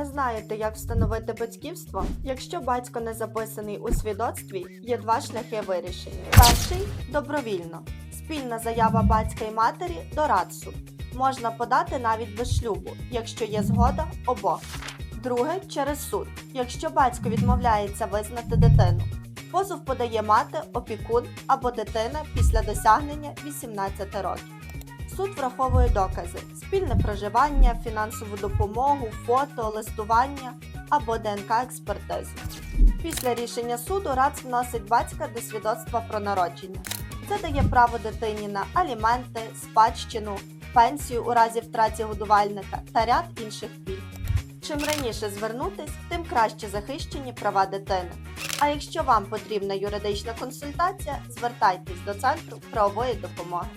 Не знаєте, як встановити батьківство? Якщо батько не записаний у свідоцтві, є два шляхи вирішення. Перший добровільно. Спільна заява батька і матері до радсу. Можна подати навіть без шлюбу, якщо є згода обох. Друге через суд, якщо батько відмовляється визнати дитину. Позов подає мати, опікун або дитина після досягнення 18 років. Суд враховує докази: спільне проживання, фінансову допомогу, фото, листування або ДНК експертизу. Після рішення суду РАЦ вносить батька до свідоцтва про народження. Це дає право дитині на аліменти, спадщину, пенсію у разі втраті годувальника та ряд інших пільг. Чим раніше звернутись, тим краще захищені права дитини. А якщо вам потрібна юридична консультація, звертайтесь до центру правової допомоги.